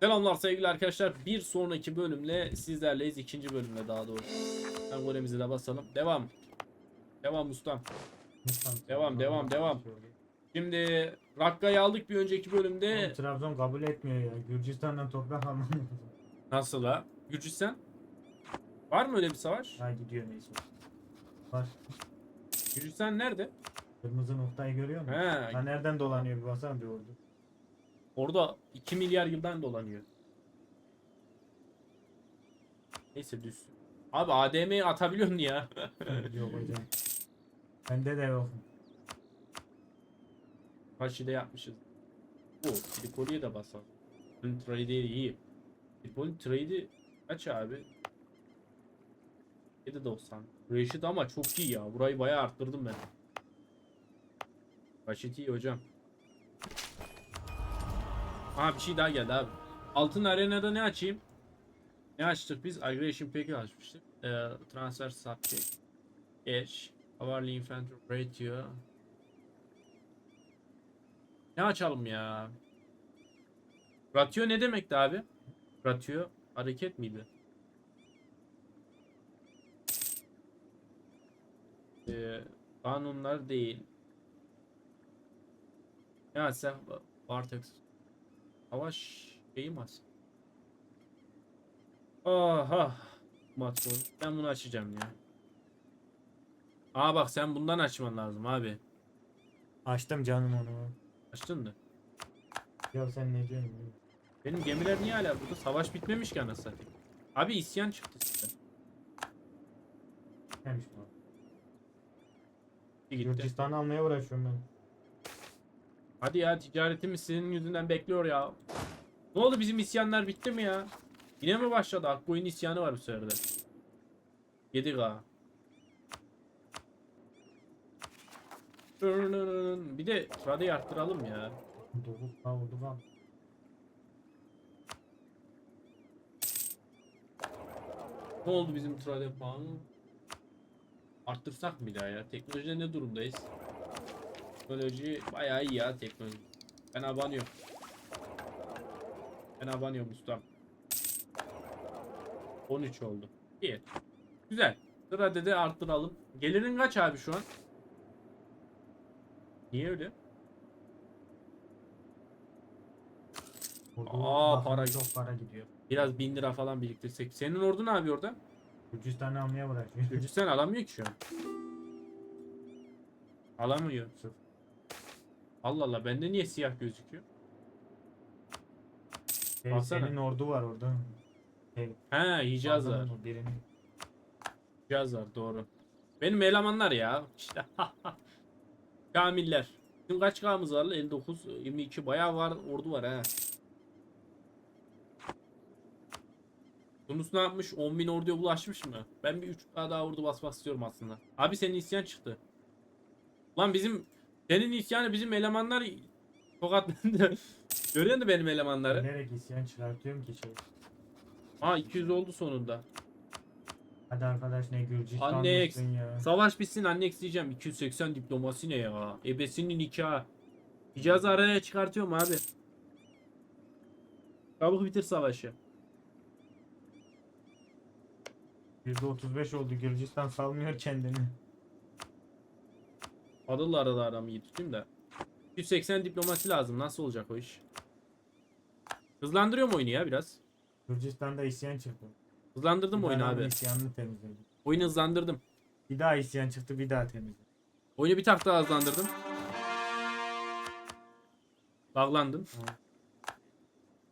Selamlar sevgili arkadaşlar. Bir sonraki bölümle sizlerleyiz. ikinci bölümle daha doğrusu. Ben golemizi de basalım. Devam. Devam ustam. Devam, devam, devam. Şimdi Rakka'yı aldık bir önceki bölümde. Oğlum, Trabzon kabul etmiyor ya. Gürcistan'dan toprak almam. Nasıl ha? Gürcistan? Var mı öyle bir savaş? Ha gidiyor neyse. Var. Gürcistan nerede? Kırmızı noktayı görüyor musun? He, Ha nereden dolanıyor bir baksana bir ordu. Orada 2 milyar yıldan dolanıyor. Neyse düz. Abi ADM'yi atabiliyorsun ya. yok hocam. Bende de yok. Karşıda yapmışız. Bu Tripoli'ye de basalım. Trade'i iyi. Tripoli trade'i kaç abi? 7.90. Reşit ama çok iyi ya. Burayı bayağı arttırdım ben. Raşit iyi hocam. Aha bir şey daha geldi abi. Altın arenada ne açayım? Ne açtık biz? Aggression Pack'i açmıştık. Ee, transfer subject. Cash. Hourly Infantry Ratio. Ne açalım ya? Ratio ne demekti abi? Ratio hareket miydi? Ee, kanunlar değil. Ya sen Bartex Savaş şeyi mi açsın? Aha. Matron. Ben bunu açacağım ya. Aa bak sen bundan açman lazım abi. Açtım canım onu. Açtın mı? Ya sen ne diyorsun? Benim gemiler niye hala burada? Savaş bitmemiş ki anasını satayım. Abi isyan çıktı size. Neymiş bu? Gitti. Gürcistan'ı almaya uğraşıyorum ben. Hadi ya ticaretimiz senin yüzünden bekliyor ya. Ne oldu bizim isyanlar bitti mi ya? Yine mi başladı? Akkoyun isyanı var bu sefer de. 7K. Bir de tradeyi arttıralım ya. Ka oldu bak. Ne oldu bizim trade puanı? Arttırsak mı daha ya? Teknolojide ne durumdayız? Teknoloji bayağı iyi ya teknoloji. Ben abanıyorum. Ben abanıyorum ustam. 13 oldu. İyi. Güzel. Trade de arttıralım. Gelirin kaç abi şu an? Niye öyle? Ordu Aa, para- çok para gidiyor. Biraz 1000 lira falan biriktirsek. Senin ordu ne abi orada? Gürcistan'ı almaya uğraşıyor. Gürcistan alamıyor ki şu an. Alamıyor. Sırf Allah Allah bende niye siyah gözüküyor? şey, Baksana. senin ordu var orada. Şey, He Hicaz var. adamın Birini. Hicaz var doğru. Benim elemanlar ya. İşte Kamiller. Bizim kaç K'mız var? lan? 59, 22 bayağı var ordu var he. Tunus ne yapmış? 10.000 orduya bulaşmış mı? Ben bir 3 K daha ordu basmak istiyorum aslında. Abi senin isyan çıktı. Lan bizim senin isyanı bizim elemanlar tokatladı. Görüyor musun benim elemanları? Bilerek isyan çıkartıyorum ki şey. Ha 200 oldu sonunda. Hadi arkadaş ne Gürcistan Annex. mısın ya? Savaş bitsin annex diyeceğim. 280 diplomasi ne ya? Ebesinin nikahı. Hicaz'ı araya çıkartıyorum abi. Çabuk bitir savaşı. %35 oldu Gürcistan salmıyor kendini. Adıl'la arada aramı iyi tutayım da. 280 diplomasi lazım. Nasıl olacak o iş? Hızlandırıyor mu oyunu ya biraz? Gürcistan'da isyan çıktı. Hızlandırdım oyunu abi. isyanını temizledim. Oyunu hızlandırdım. Bir daha isyan çıktı bir daha temizledim. Oyunu bir tak daha hızlandırdım. Bağlandın.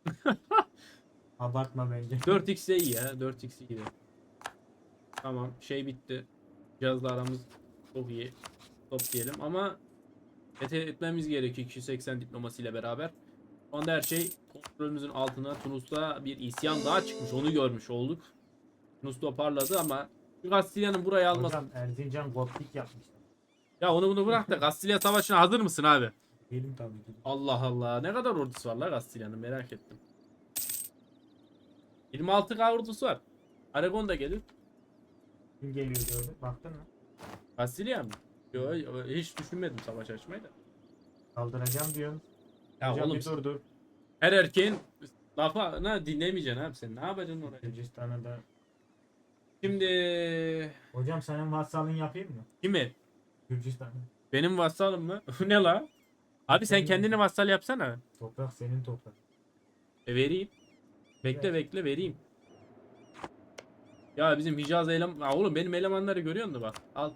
Abartma bence. 4x de iyi ya. 4x iyi. Tamam. Şey bitti. Cihazla aramız çok iyi. Top diyelim ama et etmemiz gerekiyor 280 diplomasiyle beraber. Şu anda her şey kontrolümüzün altına. Tunus'ta bir isyan daha çıkmış. Onu görmüş olduk. Tunus toparladı ama şu Kastilya'nın burayı alması. Hocam Erzincan Gotlik yapmışlar. Ya onu bunu bırak da Kastilya Savaşı'na hazır mısın abi? Değilim tabii ki. Allah Allah. Ne kadar ordusu var la Kastilya'nın merak ettim. 26k ordusu var. Aragon da gelir. Kim geliyor gördün? Baktın mı? Kastilya mı? Yo, yo, hiç düşünmedim savaş açmayı da. Kaldıracağım diyorsun. Ya Hocam oğlum bir dur dur. her erkeğin Lafa ne dinlemeyeceksin abi sen. Ne yapacaksın oraya? Gürcistan'a da. Şimdi Hocam senin vassalın yapayım mı? kimi? Gürcistan'a. Benim vassalım mı? ne la? Abi sen kendini vassal yapsana. Toprak senin toprak. E vereyim. Bekle bekle vereyim. Ya bizim Hicaz eleman... Aa, oğlum benim elemanları görüyor musun bak? Al.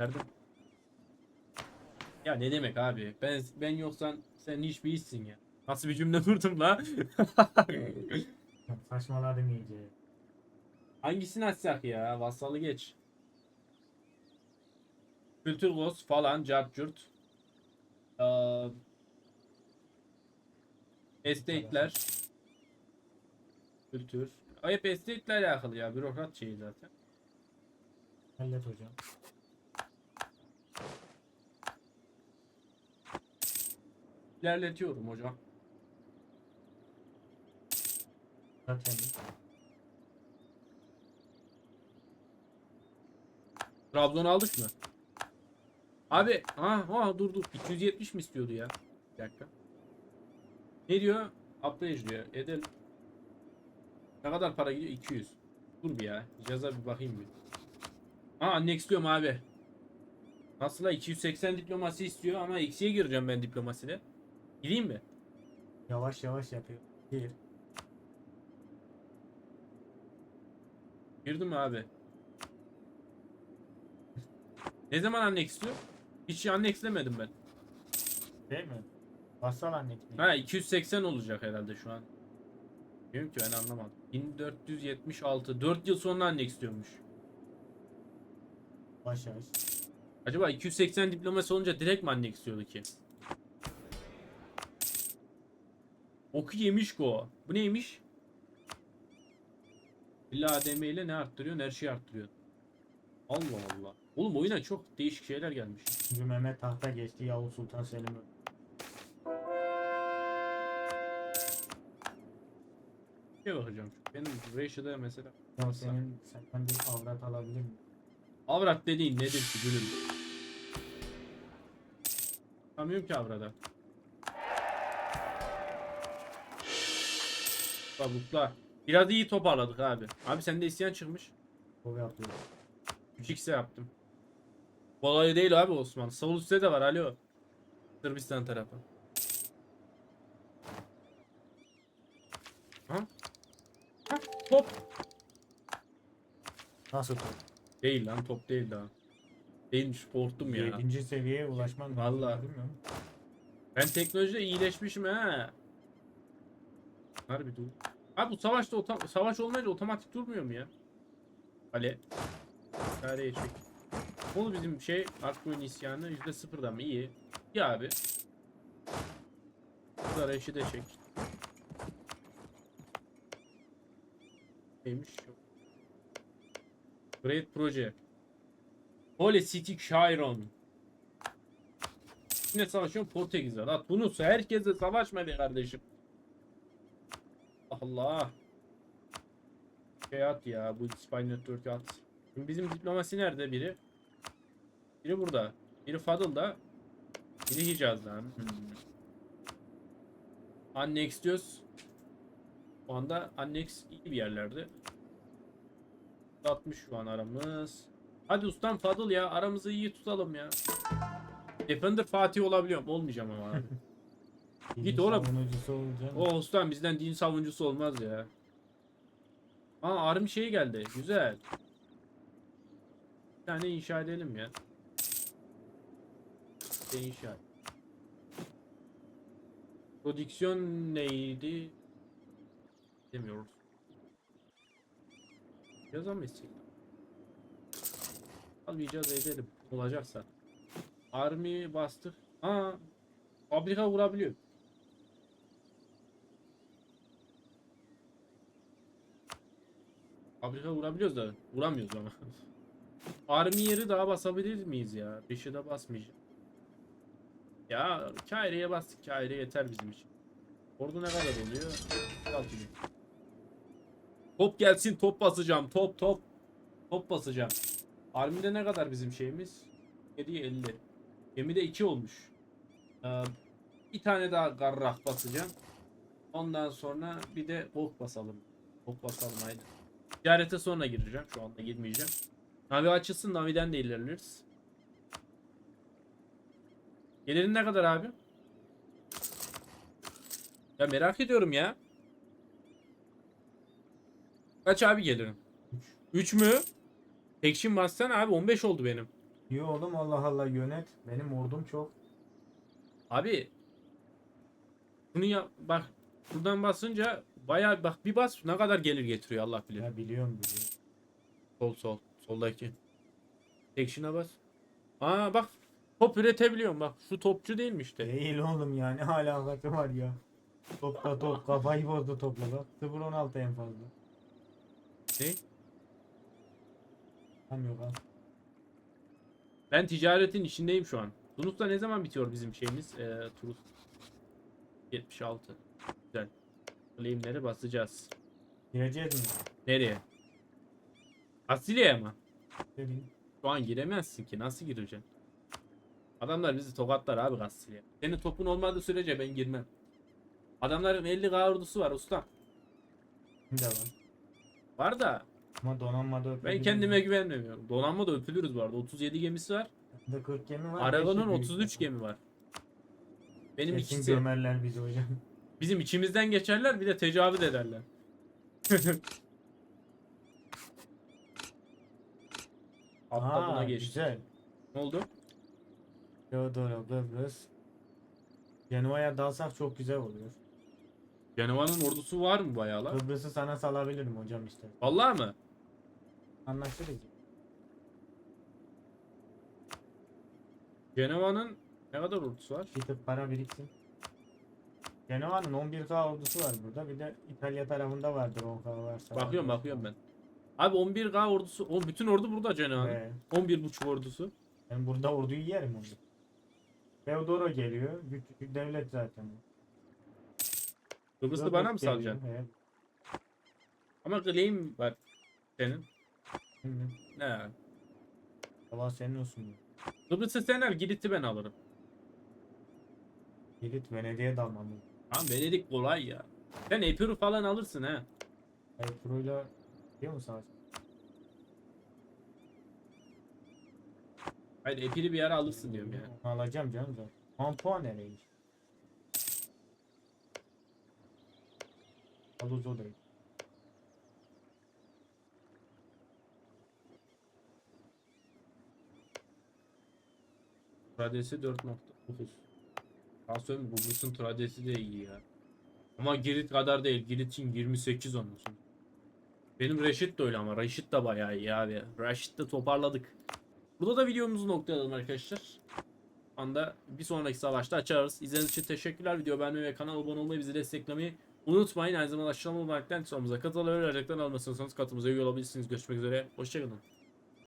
Verdim. Ya ne demek abi? Ben ben yoksan sen hiçbir işsin ya. Nasıl bir cümle kurdum la? Saçmaladım iyice. Hangisini açsak ya? Vassalı geç. Kültür Ghost falan, cart curt. Ee, estate'ler. Kültür. Hep estate'le alakalı ya. Bürokrat şeyi zaten. Hallet hocam. İlerletiyorum hocam. Zaten Trabzon aldık mı? Abi ha ha dur dur 270 mi istiyordu ya? Bir dakika. Ne diyor? Upgrade diyor. Edelim. Ne kadar para gidiyor? 200. Dur bir ya. Cihaza bir bakayım bir. Ha annex abi. Nasıl la 280 diplomasi istiyor ama eksiye gireceğim ben diplomaside. Gideyim mi? yavaş yavaş yapıyor. Bir. Girdim abi? Ne zaman annex diyor? Hiç annexlemedim ben. Değil mi? Vassal annet mi? Ha 280 olacak herhalde şu an. Bilmiyorum ki ben anlamadım. 1476. 4 yıl sonra annex istiyormuş. Yavaş yavaş. Acaba 280 diploması olunca direkt mi annex istiyordu ki? Oku yemiş go. Bu neymiş? İlla ile ne arttırıyor? Her şeyi arttırıyor. Allah Allah. Oğlum oyuna çok değişik şeyler gelmiş. Şimdi Mehmet tahta geçti. Yavuz Sultan Selim. Bir şey bakacağım. Benim Ratio'da mesela. Hocam senin senden bir avrat alabilir miyim? Avrat dediğin nedir ki gülüm? Tanımıyorum ki avrada. Tabuklar. Biraz iyi toparladık abi. Abi sende isyan çıkmış. O yapıyor. 3x'e yaptım. Kolay değil abi Osman. Sol üstte de var alo. Sırbistan tarafı. Ha? Ha? Top. Nasıl top? Değil lan top değil daha. Değilmiş korktum ya. Yedinci seviyeye ulaşman lazım, bilmiyorum. Ben teknolojide iyileşmişim ha. Harbi dur. Abi bu savaşta ota- savaş olmayınca otomatik durmuyor mu ya? Kale. Kareye çek. Oğlum bizim şey Akkoyun isyanı yüzde sıfırdan mı? İyi. İyi abi. Bu arayışı da çek. Neymiş? Great Proje. Holy City Chiron. Yine savaşıyorum Portekiz'e. La Tunus herkese savaşma be kardeşim. Allah. Şey at ya bu Spy Network'ü at. Şimdi bizim diplomasi nerede biri? Biri burada. Biri Fadıl'da. Biri Hicaz'da. Hmm. Annex diyoruz. Şu anda Annex iyi bir yerlerde. 60 şu an aramız. Hadi ustam Fadıl ya aramızı iyi tutalım ya. Defender Fatih olabiliyorum. Olmayacağım ama abi. Git oğlum. Savunucusu. O ustam bizden din savunucusu olmaz ya. Aa army şey geldi. Güzel. Bir tane inşa edelim ya. Bir inşa. Prodüksiyon neydi? Demiyoruz. Yazamayız. Almayacağız edelim. Olacaksa. Army bastık. Aa, fabrika vurabiliyor. Fabrika vurabiliyoruz da vuramıyoruz ama. Army yeri daha basabilir miyiz ya? Beşe de basmayacağım. Ya Kaire'ye bastık. Kaire yeter bizim için. Ordu ne kadar oluyor? 6 bin. Top gelsin top basacağım. Top top. Top basacağım. Army'de ne kadar bizim şeyimiz? 7'ye 50. Gemide 2 olmuş. Ee, bir tane daha garrak basacağım. Ondan sonra bir de ok basalım. Ok basalım haydi. Ticarete sonra gireceğim. Şu anda girmeyeceğim. Navi açılsın. Navi'den de ilerleriz. Gelirin ne kadar abi? Ya merak ediyorum ya. Kaç abi gelirim? 3 mü? Tekşin bassan abi 15 oldu benim. Yo oğlum Allah Allah yönet. Benim ordum çok. Abi bunu ya bak buradan basınca bayağı bak bir bas ne kadar gelir getiriyor Allah bilir. Ya biliyorum biliyorum. Sol sol soldaki. Tekşine bas. Aa bak top üretebiliyorum bak şu topçu değilmiş de. Değil oğlum ya ne alakası var ya. Topla top kafayı bozdu topla bak. 0-16 en fazla. Ne? Tam yok ha. Ben ticaretin içindeyim şu an. Tunus'ta ne zaman bitiyor bizim şeyimiz? Ee, Tunus 76. Güzel. Claim'leri basacağız. Gireceğiz mi? Nereye? Asilya'ya mı? Dedim. Şu an giremezsin ki. Nasıl gireceksin? Adamlar bizi tokatlar abi Kastilya. Senin topun olmadığı sürece ben girmem. Adamların 50 ordusu var usta. De var. Var da Ama donanmada ben öpüldü. kendime güvenmiyorum. Donanma da öpülürüz bu arada. 37 gemisi var. Bende 40 gemi var. Aragon'un beşi büyük 33 zaten. gemi var. Benim Kesin ikisi gömerler bizi hocam. Bizim içimizden geçerler bir de tecavüz ederler. Hatta buna geçti. Güzel. Ne oldu? Teodoro, Kıbrıs. Genova'ya dalsak çok güzel oluyor. Cenova'nın ordusu var mı bayağı lan? Kıbrıs'ı sana salabilirim hocam işte. Vallahi mı? Anlaşırız. Cenova'nın ne kadar ordusu var? Bir tık para biriksin. Genova'nın 11k ordusu var burada. Bir de İtalya tarafında vardır 10k varsa. Bakıyorum bakıyorum ben. Abi 11K ordusu. O bütün ordu burada Cenova'nın. Ve 11.5 ordusu. ben burada orduyu yerim onu. Teodoro geliyor. Küçük devlet zaten. Kıbrıs'ı Kıbrıs bana mı geliyor, salacaksın? evet. Ama claim var senin. Ne? Allah senin olsun. Kıbrıs'ı sen al Girit'i ben alırım. Girit Venedik'e dalmam. Tamam Venedik kolay ya. Sen Epir'i falan alırsın ha. Hayır Pro'yla biliyor musun savaş? Hayır Epir'i bir ara alırsın diyorum ya. Alacağım canım zaten. Ampua nereymiş? Aluzo değil. Tradesi 4.9. Söyleyeyim mi? Kıbrıs'ın tradesi de iyi ya. Ama Girit kadar değil. Girit'in 28 olmuş. Benim Reşit de öyle ama Reşit de bayağı iyi abi. Reşit de toparladık. Burada da videomuzu noktalayalım arkadaşlar. Anda bir sonraki savaşta açarız. İzlediğiniz için teşekkürler. Video beğenmeyi ve kanala abone olmayı, bizi desteklemeyi unutmayın. Aynı zamanda aşağıdan olmaktan sonumuza katılabilir. Ayrıca almasınız katımıza üye olabilirsiniz. Görüşmek üzere. Hoşçakalın.